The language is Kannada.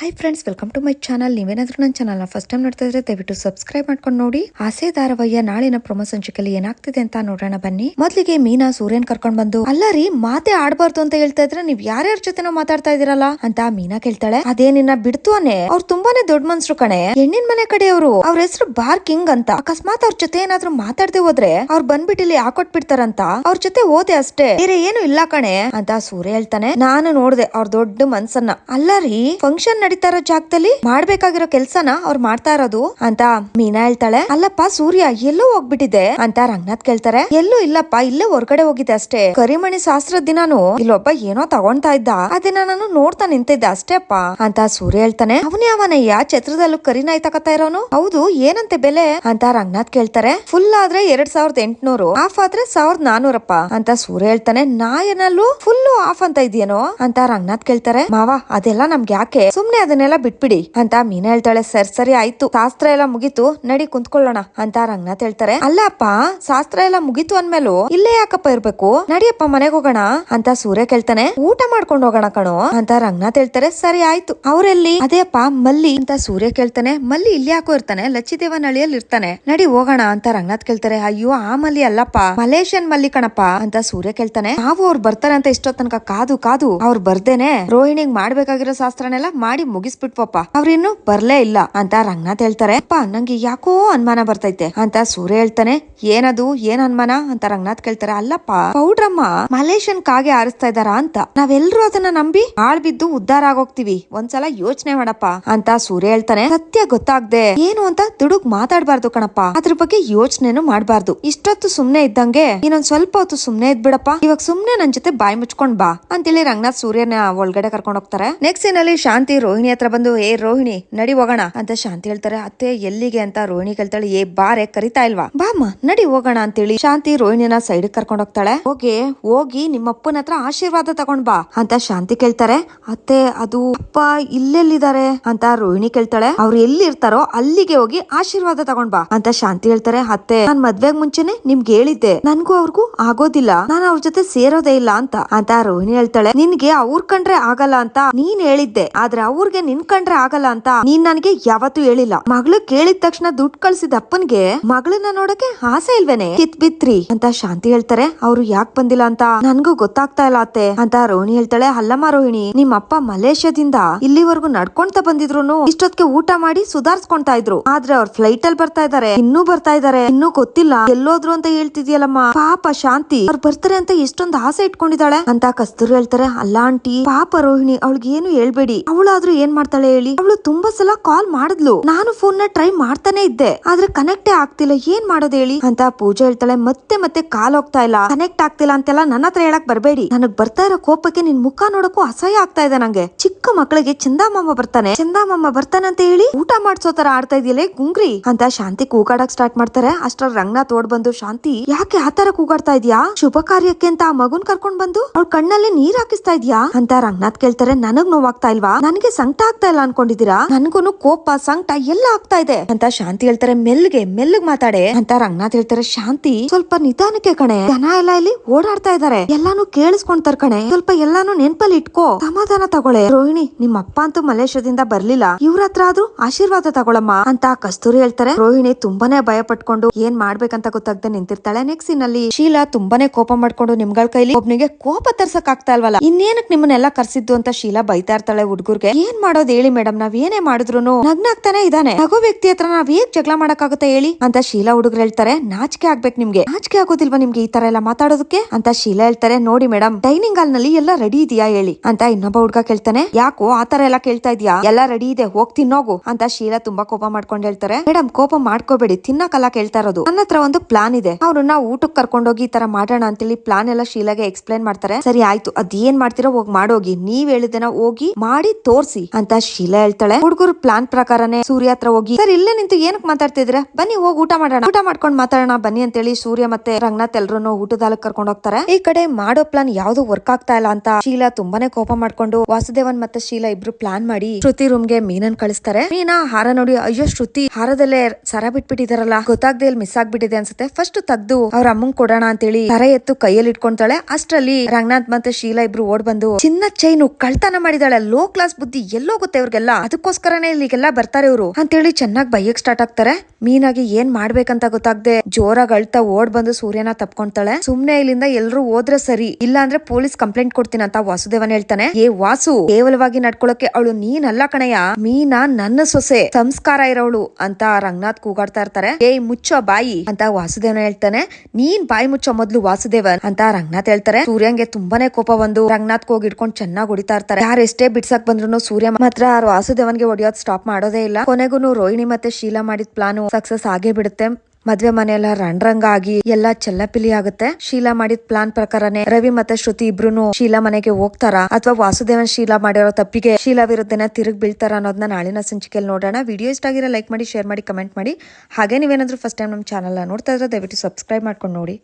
Hi friends welcome to my channel ನೀವೇನಾದ್ರೂ ನನ್ನ ಚಾನಲ್ನ ಫಸ್ಟ್ ಟೈಮ್ ನೋಡ್ತಾ ಇದ್ರೆ ದಯವಿಟ್ಟು ಸಬ್ಸ್ಕ್ರೈಬ್ ಮಾಡ್ಕೊಂಡು ನೋಡಿ. ಆಸೆ ಧಾರವಯ್ಯ ನಾಳಿನ ಪ್ರೊಮೋ ಸಂಚಿಕೆಯಲ್ಲಿ ಏನಾಗ್ತಿದೆ ಅಂತ ನೋಡೋಣ ಬನ್ನಿ. ಮೊದಲಿಗೆ ಮೀನಾ, ಸೂರ್ಯನ್ ಕರ್ಕೊಂಡ್ ಬಂದು, ಅಲ್ಲ ರೀ, ಮಾತೆ ಆಡಬಾರ್ದು ಅಂತ ಹೇಳ್ತಾ ಇದ್ರೆ ನೀವ್ ಯಾರ್ಯಾರ ಜೊತೆನೋ ಮಾತಾಡ್ತಾ ಇದೀರಲ್ಲ ಅಂತ ಮೀನಾ ಕೇಳ್ತಾಳೆ. ಅದೇ ನಿನ್ನ ಬಿಡ್ತು ಅವ್ರು ತುಂಬಾನೇ ದೊಡ್ಡ ಮನ್ಸರು ಕಣೆ. ಹೆಣ್ಣಿನ ಮನೆ ಕಡೆಯವರು, ಅವ್ರ ಹೆಸರು ಬಾರ್ ಕಿಂಗ್ ಅಂತ. ಅಕಸ್ಮಾತ್ ಅವ್ರ ಜೊತೆ ಏನಾದ್ರು ಮಾತಾಡದೆ ಹೋದ್ರೆ ಅವ್ರು ಬಂದ್ಬಿಟ್ಟು ಇಲ್ಲಿ ಹಾಕೊಟ್ಬಿಡ್ತಾರಂತ. ಅವ್ರ ಜೊತೆ ಓದೆ ಅಷ್ಟೇ. ಬೇರೆ ಏನು ಇಲ್ಲ ಕಣೆ. ಅಂತ ಸೂರ್ಯ ಹೇಳ್ತಾನೆ. ನಾನು ನೋಡ್ದೆ ಅವ್ರ ದೊಡ್ಡ ಮನ್ಸನ್ನ. ಅಲ್ಲ ರೀ ಫಂಕ್ಷನ್ ನಡೀತಾ ಇರೋ ಜಾಗದಲ್ಲಿ ಮಾಡ್ಬೇಕಾಗಿರೋ ಕೆಲ್ಸನ ಅವ್ರು ಮಾಡ್ತಾ ಇರೋದು ಅಂತ ಮೀನಾ ಹೇಳ್ತಾಳೆ. ಅಲ್ಲಪ್ಪ, ಸೂರ್ಯ ಎಲ್ಲೋ ಹೋಗ್ಬಿಟ್ಟಿದೆ ಅಂತ ರಂಗನಾಥ್ ಕೇಳ್ತಾರೆ. ಎಲ್ಲೂ ಇಲ್ಲಪ್ಪ, ಇಲ್ಲೇ ಹೊರಗಡೆ ಹೋಗಿದೆ ಅಷ್ಟೇ. ಕರಿಮಣಿ ಶಾಸ್ತ್ರದ ದಿನಾನು ಇಲ್ಲೊಬ್ಬ ಏನೋ ತಗೊಂತಾ ಇದ್ದ. ಅದನ್ನ ನಾನು ನೋಡ್ತಾ ನಿಂತಿದ್ದೆ ಅಷ್ಟೇಪ್ಪ ಅಂತ ಸೂರ್ಯ ಹೇಳ್ತಾನೆ. ಅವನೇ ಅವನಯ್ಯ, ಛತ್ರದಲ್ಲೂ ಕರಿನಾಯ್ ತಕತಾ ಇರೋನು? ಹೌದು, ಏನಂತೆ ಬೆಲೆ? ಅಂತ ರಂಗನಾಥ್ ಕೇಳ್ತಾರೆ. ಫುಲ್ ಆದ್ರೆ ಎರಡ್ ಸಾವಿರದ ಎಂಟ್ನೂರು. ಆಫ್ ಆದ್ರೆ ಸಾವಿರದ ನಾನೂರಪ್ಪ ಅಂತ ಸೂರ್ಯ ಹೇಳ್ತಾನೆ. ನಾಯನಲ್ಲೂ ಫುಲ್ ಆಫ್ ಅಂತ ಇದೆಯೇನೋ? ಅಂತ ರಂಗನಾಥ್ ಕೇಳ್ತಾರೆ. ಮಾವ, ಅದೆಲ್ಲ ನಮ್ಗೆ ಯಾಕೆ? ಸುಮ್ನೆ ಅದನ್ನೆಲ್ಲ ಬಿಟ್ಬಿಡಿ ಅಂತ ಮೀನಾ ಹೇಳ್ತಾಳೆ. ಸರ್, ಸರಿ, ಆಯ್ತು. ಶಾಸ್ತ್ರ ಎಲ್ಲ ಮುಗೀತು. ನಡಿ ಕುಂತ್ಕೊಳ್ಳೋಣ ಅಂತ ರಂಗನಾಥ್ ಹೇಳ್ತಾರೆ. ಅಲ್ಲಪ್ಪ, ಶಾಸ್ತ್ರ ಎಲ್ಲ ಮುಗೀತು ಅಂದ್ಮೇಲೂ ಇಲ್ಲೇ ಯಾಕಪ್ಪ ಇರ್ಬೇಕು? ನಡಿಯಪ್ಪ, ಮನೆಗೆ ಹೋಗೋಣ ಅಂತ ಸೂರ್ಯ ಕೇಳ್ತಾನೆ. ಊಟ ಮಾಡ್ಕೊಂಡು ಹೋಗೋಣ ಕಣೋ ಅಂತ ರಂಗನಾಥ್ ಹೇಳ್ತಾರೆ. ಸರಿ, ಆಯ್ತು. ಅವ್ರೆಲ್ಲಿ? ಅದೇ ಅಪ್ಪ ಮಲ್ಲಿ ಅಂತ ಸೂರ್ಯ ಕೇಳ್ತಾನೆ. ಮಲ್ಲಿ ಇಲ್ಲಿ ಯಾಕೋ ಇರ್ತಾನೆ. ಲಚ್ಚಿದೇವನಹಳ್ಳಿಯಲ್ಲಿ ಇರ್ತಾನೆ. ನಡಿ ಹೋಗೋಣ ಅಂತ ರಂಗನಾಥ್ ಕೇಳ್ತಾರೆ. ಅಯ್ಯೋ, ಆ ಮಲ್ಲಿ ಅಲ್ಲಪ್ಪ. ಮಲೇಷಿಯನ್ ಮಲ್ಲಿ ಕಣಪ್ಪ ಅಂತ ಸೂರ್ಯ ಕೇಳ್ತಾನೆ. ನಾವು ಅವ್ರು ಬರ್ತಾರೆ ಅಂತ ಇಷ್ಟೋ ತನಕ ಕಾದು ಕಾದು ಅವ್ರು ಬರ್ದೇನೆ ರೋಹಿಣಿಗ್ ಮಾಡ್ಬೇಕಾಗಿರೋ ಶಾಸ್ತ್ರನೆಲ್ಲ ಮಾಡಿ ಮುಗಿಸ್ಬಿಟ್ವಪ್ಪ. ಅವ್ರೇನು ಬರ್ಲೇ ಇಲ್ಲ ಅಂತ ರಂಗನಾಥ್ ಹೇಳ್ತಾರೆ. ಅಪ್ಪ, ನಂಗೆ ಯಾಕೋ ಅನುಮಾನ ಬರ್ತೈತೆ ಅಂತ ಸೂರ್ಯ ಹೇಳ್ತಾನೆ. ಏನದು, ಏನ್ ಅನುಮಾನ ಅಂತ ರಂಗನಾಥ್ ಕೇಳ್ತಾರೆ. ಅಲ್ಲಪ್ಪ, ಪೌಡ್ರಮ್ಮ ಮಲೇಷಿಯನ್ ಕಾಗೆ ಆರಿಸ್ತಾ ಇದಾರ ಅಂತ. ನಾವೆಲ್ಲರೂ ಅದನ್ನ ನಂಬಿ ಹಾಳ್ ಬಿದ್ದು ಉದ್ಧಾರ ಆಗೋಗ್ತಿವಿ. ಒಂದ್ಸಲ ಯೋಚನೆ ಮಾಡಪ್ಪ ಅಂತ ಸೂರ್ಯ ಹೇಳ್ತಾನೆ. ಸತ್ಯ ಗೊತ್ತಾಗ್ದೆ ಏನು ಅಂತ ದುಡುಗ್ ಮಾತಾಡ್ಬಾರ್ದು ಕಣಪ್ಪ. ಅದ್ರ ಬಗ್ಗೆ ಯೋಚನೆನು ಮಾಡ್ಬಾರ್ದು. ಇಷ್ಟೊತ್ತು ಸುಮ್ನೆ ಇದ್ದಂಗೆ ಇನ್ನೊಂದ್ ಸ್ವಲ್ಪ ಹೊತ್ತು ಸುಮ್ನೆ ಇದ್ಬಿಡಪ್ಪ. ಇವಾಗ ಸುಮ್ನೆ ನನ್ ಜೊತೆ ಬಾಯಿ ಮುಚ್ಕೊಂಡ್ ಬಾ ಅಂತೇಳಿ ರಂಗನಾಥ್ ಸೂರ್ಯನ ಒಳಗಡೆ ಕರ್ಕೊಂಡ್ ಹೋಗ್ತಾರೆ. ನೆಕ್ಸ್ಟ್ ಸೀನ್ ಅಲ್ಲಿ ಶಾಂತಿ ರೋಹಿಣಿ ಹತ್ರ ಬಂದು, ಏ ರೋಹಿಣಿ, ನಡಿ ಹೋಗೋಣ ಅಂತ ಶಾಂತಿ ಹೇಳ್ತಾರೆ. ಅತ್ತೆ, ಎಲ್ಲಿಗೆ ಅಂತ ರೋಹಿಣಿ ಕೇಳ್ತಾಳೆ, ಏ, ಬಾರೆ, ಕರಿತಾ ಇಲ್ವಾ? ಬಾಮ್ಮ, ನಡಿ ಹೋಗೋಣ ಅಂತೇಳಿ ಶಾಂತಿ ರೋಹಿಣಿನ ಸೈಡ್ ಕರ್ಕೊಂಡ್ ಹೋಗ್ತಾಳೆ. ಹೋಗಿ ಹೋಗಿ ನಿಮ್ಮ ಅಪ್ಪನ ಹತ್ರ ಆಶೀರ್ವಾದ ತಗೊಂಡ್ ಬಾ ಅಂತ ಶಾಂತಿ ಕೇಳ್ತಾರೆ. ಅತ್ತೆ, ಅದು ಅಪ್ಪ ಇಲ್ಲೆಲ್ಲಿದ್ದಾರೆ? ಅಂತ ರೋಹಿಣಿ ಕೇಳ್ತಾಳೆ. ಅವ್ರು ಎಲ್ಲಿರ್ತಾರೋ ಅಲ್ಲಿಗೆ ಹೋಗಿ ಆಶೀರ್ವಾದ ತಗೊಂಡ್ ಬಾ ಅಂತ ಶಾಂತಿ ಹೇಳ್ತಾರೆ. ಅತ್ತೆ, ನಾನ್ ಮದ್ವೆಗ್ ಮುಂಚೆನೆ ನಿಮ್ಗೆ ಹೇಳಿದ್ದೆ. ನನ್ಗೂ ಅವ್ರಿಗೂ ಆಗೋದಿಲ್ಲ. ನಾನು ಅವ್ರ ಜೊತೆ ಸೇರೋದೇ ಇಲ್ಲ ಅಂತ ಅಂತ ರೋಹಿಣಿ ಹೇಳ್ತಾಳೆ. ನಿನ್ಗೆ ಅವ್ರ ಕಂಡ್ರೆ ಆಗಲ್ಲ ಅಂತ ನೀನ್ ಹೇಳಿದ್ದೆ. ಆದ್ರೆ ಅವ್ರಿಗೆ ನಿನ್ಕಂಡ್ರೆ ಆಗಲ್ಲ ಅಂತ ನೀನ್ ನನ್ಗೆ ಯಾವತ್ತೂ ಹೇಳಿಲ್ಲ. ಮಗಳು ಕೇಳಿದ ತಕ್ಷಣ ದುಡ್ಡು ಕಳ್ಸಿದ ಅಪ್ಪನ್ಗೆ ಮಗಳನ್ನ ನೋಡಕ್ಕೆ ಆಸೆ ಇಲ್ವೇನೆ? ಕಿತ್ ಬಿತ್ರಿ ಅಂತ ಶಾಂತಿ ಹೇಳ್ತಾರೆ. ಅವ್ರು ಯಾಕ್ ಬಂದಿಲ್ಲ ಅಂತ ನನ್ಗೂ ಗೊತ್ತಾಗ್ತಾ ಇಲ್ಲ ಅತ್ತೆ ಅಂತ ರೋಹಿಣಿ ಹೇಳ್ತಾಳೆ. ಅಲ್ಲಮ್ಮ ರೋಹಿಣಿ, ನಿಮ್ ಅಪ್ಪ ಮಲೇಷ್ಯಾದಿಂದ ಇಲ್ಲಿವರೆಗೂ ನಡ್ಕೊಂತ ಬಂದಿದ್ರು ಇಷ್ಟೊತ್ತಿಗೆ ಊಟ ಮಾಡಿ ಸುಧಾರ್ಸ್ಕೊಂತ ಇದ್ರು. ಆದ್ರೆ ಅವ್ರ ಫ್ಲೈಟ್ ಅಲ್ಲಿ ಬರ್ತಾ ಇದಾರೆ. ಇನ್ನೂ ಬರ್ತಾ ಇದಾರೆ. ಇನ್ನೂ ಗೊತ್ತಿಲ್ಲ. ಎಲ್ಲೋದ್ರು ಅಂತ ಹೇಳ್ತಿದ್ಯಲ್ಲಮ್ಮ? ಪಾಪ ಶಾಂತಿ, ಅವ್ರು ಬರ್ತಾರೆ ಅಂತ ಎಷ್ಟೊಂದು ಆಸೆ ಇಟ್ಕೊಂಡಿದ್ದಾಳೆ ಅಂತ ಕಸ್ತೂರಿ ಹೇಳ್ತಾರೆ. ಅಲ್ಲ ಆಂಟಿ, ಪಾಪ ರೋಹಿಣಿ, ಅವಳಿಗೆ ಏನು ಹೇಳ್ಬೇಡಿ. ಅವಳಾದ್ರೂ ಏನ್ ಮಾಡ್ತಾಳೆ ಹೇಳಿ? ಅವಳು ತುಂಬಾ ಸಲ ಕಾಲ್ ಮಾಡಿದ್ಲು. ನಾನು ಫೋನ್ನ ಟ್ರೈ ಮಾಡ್ತಾನೆ ಇದ್ದೆ. ಆದ್ರೆ ಕನೆಕ್ಟೇ ಆಗ್ತಿಲ್ಲ. ಏನ್ ಮಾಡೋದು ಹೇಳಿ? ಅಂತ ಪೂಜಾ ಹೇಳ್ತಾಳೆ, ಮತ್ತೆ ಮತ್ತೆ ಕಾಲ್ ಹೋಗ್ತಾ ಇಲ್ಲ. ಕನೆಕ್ಟ್ ಆಗ್ತಿಲ್ಲ ಅಂತೆಲ್ಲ ನನ್ನ ಹತ್ರ ಹೇಳಕ್ ಬರ್ಬೇಡಿ. ನನಗ್ ಬರ್ತಾ ಇರೋ ಕೋಪಕ್ಕೆ ನಿನ್ ಮುಖ ನೋಡಕ್ಕೂ ಅಸಹ್ಯ ಆಗ್ತಾ ಇದೆ ನಂಗೆ. ಚಿಕ್ಕ ಮಕ್ಕಳಿಗೆ ಚಂದಾಮಮ್ಮ ಬರ್ತಾನೆ. ಚಂದಾಮಮ್ಮ ಬರ್ತಾನೆ ಅಂತ ಹೇಳಿ ಊಟ ಮಾಡ್ಸೋ ತರ ಆಡ್ತಾ ಇದೆಯಲ್ಲ ಗುಂಗ್ರಿ? ಅಂತ ಶಾಂತಿ ಕೂಗಾಡಕ್ ಸ್ಟಾರ್ಟ್ ಮಾಡ್ತಾರೆ. ಅಷ್ಟ್ರಲ್ಲಿ ರಂಗನಾಥ್ ಓಡ್ ಬಂದು, ಶಾಂತಿ, ಯಾಕೆ ಆತರ ಕೂಗಾಡ್ತಾ ಇದೀಯಾ? ಶುಭ ಕಾರ್ಯಕ್ಕೆ ಅಂತ ಆ ಮಗುನ್ ಕರ್ಕೊಂಡ್ ಬಂದು? ಅವ್ಳ ಕಣ್ಣಲ್ಲಿ ನೀರ್ ಹಾಕಿಸ್ತಾ ಇದ್ಯಾ? ಅಂತ ರಂಗನಾಥ್ ಕೇಳ್ತಾರೆ, ನನಗ್ ನೋವಾಗ್ತಾ ಇಲ್ವಾ? ನನಗೆ ಸಂಕಟ ಆಗ್ತಾ ಇಲ್ಲ ಅನ್ಕೊಂಡಿದ್ದೀರಾ? ನನ್ಗೂನು ಕೋಪ, ಸಂಕಟ ಎಲ್ಲ ಆಗ್ತಾ ಇದೆ. ಅಂತ ಶಾಂತಿ ಹೇಳ್ತಾರೆ ಮೆಲ್ಗೆ ಮೆಲ್ಲಗ್ ಮಾತಾಡೆ. ಅಂತ ರಂಗನಾಥ್ ಹೇಳ್ತಾರೆ, ಶಾಂತಿ, ಸ್ವಲ್ಪ ನಿಧಾನಕ್ಕೆ ಕಣೆ. ಜನ ಎಲ್ಲ ಇಲ್ಲಿ ಓಡಾಡ್ತಾ ಇದಾರೆ ಎಲ್ಲಾನು ಕೇಳಿಸ್ಕೊಂತಾರ ಕಣೆ. ಸ್ವಲ್ಪ ಎಲ್ಲಾನು ನೆನ್ಪಲ್ಲಿ ಇಟ್ಕೋ. ಸಮಾಧಾನ ತಗೊಳೆ ರೋಹಿಣಿ ನಿಮ್ಮ ಅಪ್ಪ ಅಂತೂ ಮಲೇಷ್ಯಾದಿಂದ ಬರ್ಲಿಲ್ಲ. ಇವ್ರ ಹತ್ರ ಆದ್ರೂ ಆಶೀರ್ವಾದ ತಗೊಳಮ್ಮ ಅಂತ ಕಸ್ತೂರಿ ಹೇಳ್ತಾರೆ. ರೋಹಿಣಿ ತುಂಬಾನೇ ಭಯ ಪಟ್ಕೊಂಡು ಏನ್ ಮಾಡ್ಬೇಕಂತ ಗೊತ್ತಾಗ್ದೆ ನಿಂತಿರ್ತಾಳೆ ನೆಕ್ಸ್ಟ್ ಅಲ್ಲಿ. ಶೀಲಾ ತುಂಬಾನೇ ಕೋಪ ಮಾಡ್ಕೊಂಡು ನಿಮ್ಗಳ ಕೈಲಿ ಒಬ್ನಿಗೆ ಕೋಪ ತರ್ಸಕ್ ಆಗ್ತಾ ಇಲ್ವಲ್ಲ? ಇನ್ನೇನಕ್ ನಿಮ್ಮನ್ನೆಲ್ಲ ಕರ್ಸಿದ್ದು ಅಂತ ಶೀಲಾ ಬೈತಾ ಇರ್ತಾಳೆ ಹುಡ್ಗುರ್ಗೆ. ಏನ್ ಮಾಡೋದು ಹೇಳಿ ಮೇಡಮ್ ನಾವ್ ಏನೇ ಮಾಡಿದ್ರು ನಗ್ನಾಗ್ತಾನೆ ಇದಾನೆ ಹಗು ವ್ಯಕ್ತಿ ಹತ್ರ ನಾವ್ ಹೇಗ್ ಜಗಳ ಮಾಡಕ್ಕಾಗುತ್ತೆ ಹೇಳಿ? ಅಂತ ಶೀಲಾ ಹುಡುಗರು ಹೇಳ್ತಾರೆ. ನಾಚಿಕೆ ಆಗ್ಬೇಕು ನಿಮ್ಗೆ. ನಾಚಿಕೆ ಆಗೋದಿಲ್ವಾ ನಿಮ್ಗೆ ಈ ತರ ಎಲ್ಲ ಮಾತಾಡೋದಕ್ಕೆ? ಅಂತ ಶೀಲಾ ಹೇಳ್ತಾರೆ. ನೋಡಿ ಮೇಡಮ್ ಡೈನಿಂಗ್ ಹಾಲ್ನಲ್ಲಿ ಎಲ್ಲ ರೆಡಿ ಇದೆಯಾ ಹೇಳಿ? ಅಂತ ಇನ್ನೊಬ್ಬ ಹುಡುಗ ಕೇಳ್ತಾನೆ. ಯಾಕೋ ಆತರ ಎಲ್ಲ ಕೇಳ್ತಾ ಇದ್ಯಾ? ಎಲ್ಲ ರೆಡಿ ಇದೆ, ಹೋಗ್ ತಿನ್ನೋಗು. ಅಂತ ಶೀಲಾ ತುಂಬಾ ಕೋಪ ಮಾಡ್ಕೊಂಡ್ ಹೇಳ್ತಾರೆ. ಮೇಡಮ್ ಕೋಪ ಮಾಡ್ಕೋಬೇಡಿ. ತಿನ್ನಕಲ್ಲ ಕೇಳ್ತಾ ಇರೋದು. ನನ್ನ ಹತ್ರ ಒಂದು ಪ್ಲಾನ್ ಇದೆ. ಅವ್ರನ್ನ ಊಟಕ್ಕೆ ಕರ್ಕೊಂಡೋಗಿ ಈ ತರ ಮಾಡೋಣ ಅಂತೇಳಿ ಪ್ಲಾನ್ ಎಲ್ಲ ಶೀಲಾಗೆ ಎಕ್ಸ್ಪ್ಲೈನ್ ಮಾಡ್ತಾರೆ. ಸರಿ, ಆಯ್ತು. ಅದೇನ್ ಮಾಡ್ತೀರೋ ಹೋಗಿ ಮಾಡೋಗಿ. ನೀವ್ ಹೇಳಿದನ ಹೋಗಿ ಮಾಡಿ ತೋರ್ಸಿ. ಅಂತ ಶೀಲಾ ಹೇಳ್ತಾಳೆ. ಹುಡುಗರು ಪ್ಲಾನ್ ಪ್ರಕಾರನೇ ಸೂರ್ಯ ಹತ್ರ ಹೋಗಿ, ಸರ್, ಇಲ್ಲೇ ನಿಂತು ಏನಕ್ ಮಾತಾಡ್ತಿದ್ರೆ ಬನ್ನಿ, ಹೋಗಿ ಊಟ ಮಾಡೋಣ. ಊಟ ಮಾಡ್ಕೊಂಡ್ ಮಾತಾಡೋಣ, ಬನ್ನಿ ಅಂತ ಹೇಳಿ ಸೂರ್ಯ ಮತ್ತೆ ರಂಗನಾಥ್ ಎಲ್ರು ಊಟದ ಕರ್ಕೊಂಡು ಹೋಗ್ತಾರೆ. ಈ ಕಡೆ ಮಾಡೋ ಪ್ಲಾನ್ ಯಾವ್ದು ವರ್ಕ್ ಆಗ್ತಾ ಇಲ್ಲ ಅಂತ ಶೀಲಾ ತುಂಬಾನೇ ಕೋಪ ಮಾಡ್ಕೊಂಡು ವಾಸುದೇವನ್ ಮತ್ತೆ ಶೀಲಾ ಇಬ್ರು ಪ್ಲಾನ್ ಮಾಡಿ ಶ್ರುತಿ ರೂಮ್ಗೆ ಮೀನನ್ ಕಳಿಸ್ತಾರೆ. ಮೀನಾ ಹಾರ ನೋಡಿ, ಅಯ್ಯೋ ಶ್ರುತಿ, ಹಾರದಲ್ಲೇ ಸರ ಬಿಟ್ಬಿಟ್ಟಿದಾರಲ್ಲ, ಗೊತ್ತಾಗ್ದೆ ಇಲ್ಲಿ ಮಿಸ್ ಆಗ್ಬಿಟ್ಟಿದೆ ಅನ್ಸುತ್ತೆ. ಫಸ್ಟ್ ತೆಗ್ದು ಅವ್ರ ಅಮ್ಮಂಗ್ ಕೊಡೋಣ ಅಂತೇಳಿ ಸರ ಎತ್ತು ಕೈಯಲ್ಲಿ ಇಟ್ಕೊಂತಾಳೆ. ಅಷ್ಟ್ರಲ್ಲಿ ರಂಗನಾಥ್ ಮತ್ತೆ ಶೀಲಾ ಇಬ್ರು ಓಡ್ ಬಂದು ಚಿನ್ನ ಚೈನು ಕಳ್ತನ ಮಾಡಿದಾಳೆ. ಲೋ ಕ್ಲಾಸ್ ಬುದ್ಧಿ ಎಲ್ಲೋಗುತ್ತೆ ಇವ್ರಿಗೆಲ್ಲ? ಅದಕ್ಕೋಸ್ಕರನೇ ಇಲ್ಲಿಗೆಲ್ಲ ಬರ್ತಾರೆ ಇವರು. ಅಂತೇಳಿ ಚೆನ್ನಾಗಿ ಬೈಯಕ್ ಸ್ಟಾರ್ಟ್ ಆಗ್ತಾರೆ. ಮೀನಾಗಿ ಏನ್ ಮಾಡ್ಬೇಕಂತ ಗೊತ್ತಾಗ್ದೆ ಜೋರಾಗಿ ಅಳ್ತಾ ಓಡ್ ಬಂದು ಸೂರ್ಯನ ತಪ್ಕೊಂತಾಳೆ. ಸುಮ್ನೆ ಇಲ್ಲಿಂದ ಎಲ್ರು ಹೋದ್ರೆ ಸರಿ. ಇಲ್ಲ ಅಂದ್ರೆ ಪೊಲೀಸ್ ಕಂಪ್ಲೇಂಟ್ ಕೊಡ್ತೀನಿ ಅಂತ ವಾಸುದೇವನ್ ಹೇಳ್ತಾನೆ. ಏ ವಾಸು, ಕೇವಲವಾಗಿ ನಡ್ಕೊಳಕ್ಕೆ ಅವಳು ನೀನಲ್ಲ ಕಣಯ್ಯ. ಮೀನಾ ನನ್ನ ಸೊಸೆ, ಸಂಸ್ಕಾರ ಇರೋಳು ಅಂತ ರಂಗನಾಥ್ ಕೂಗಾಡ್ತಾ ಇರ್ತಾರೆ. ಏ ಮುಚ್ಚೋ ಬಾಯಿ ಅಂತ ವಾಸುದೇವನ್ ಹೇಳ್ತಾನೆ. ನೀನ್ ಬಾಯಿ ಮುಚ್ಚೋ ಮೊದ್ಲು ವಾಸುದೇವನ್ ಅಂತ ರಂಗನಾಥ್ ಹೇಳ್ತಾರೆ. ಸೂರ್ಯಂಗೆ ತುಂಬಾನೇ ಕೋಪ ಬಂದು ರಂಗನಾಥ್ ಹೋಗಿ ಇಡ್ಕೊಂಡು ಚೆನ್ನಾಗಿ ಹೊಡಿತಾ ಇರ್ತಾರೆ. ಯಾರು ಎಷ್ಟೇ ಬಿಡ್ಸಕ್ ಬಂದ್ರು ಸೂರ್ಯ ಮಾತ್ರ ವಾಸುದೇವನ್ಗೆ ಹೊಡಿಯೋದ್ ಸ್ಟಾಪ್ ಮಾಡೋದೇ ಇಲ್ಲ. ಕೊನೆಗೂ ರೋಹಿಣಿ ಮತ್ತೆ ಶೀಲಾ ಮಾಡಿದ ಪ್ಲಾನ್ ಸಕ್ಸಸ್ ಆಗೇ ಬಿಡುತ್ತೆ. ಮದ್ವೆ ಮನೆಯೆಲ್ಲ ರಣರಂಗ ಆಗಿ ಎಲ್ಲಾ ಚೆಲ್ಲಪಿಲಿ ಆಗುತ್ತೆ. ಶೀಲಾ ಮಾಡಿದ ಪ್ಲಾನ್ ಪ್ರಕಾರನೇ ರವಿ ಮತ್ತೆ ಶ್ರುತಿ ಇಬ್ರು ಶೀಲಾ ಮನೆಗೆ ಹೋಗ್ತಾರ? ಅಥವಾ ವಾಸುದೇವನ್ ಶೀಲಾ ಮಾಡಿರೋ ತಪ್ಪಿಗೆ ಶೀಲಾ ವಿರುದ್ಧನ ತಿರುಗ್ ಬೀಳ್ತಾರ ಅನ್ನೋದನ್ನ ನಾಳಿನ ಸಂಚಿಕೆಯಲ್ಲಿ ನೋಡೋಣ. ವಿಡಿಯೋ ಇಷ್ಟ ಆಗಿರೋ ಲೈಕ್ ಮಾಡಿ ಶೇರ್ ಮಾಡಿ ಕಮೆಂಟ್ ಮಾಡಿ. ಹಾಗೆ ನೀವೇನಾದ್ರೂ ಫಸ್ಟ್ ಟೈಮ್ ನಮ್ಮ ಚಾನಲ್ ನೋಡ್ತಾ ಇದ್ರೆ ದಯವಿಟ್ಟು ಸಬ್ಸ್ಕ್ರೈಬ್ ಮಾಡ್ಕೊಂಡು ನೋಡಿ.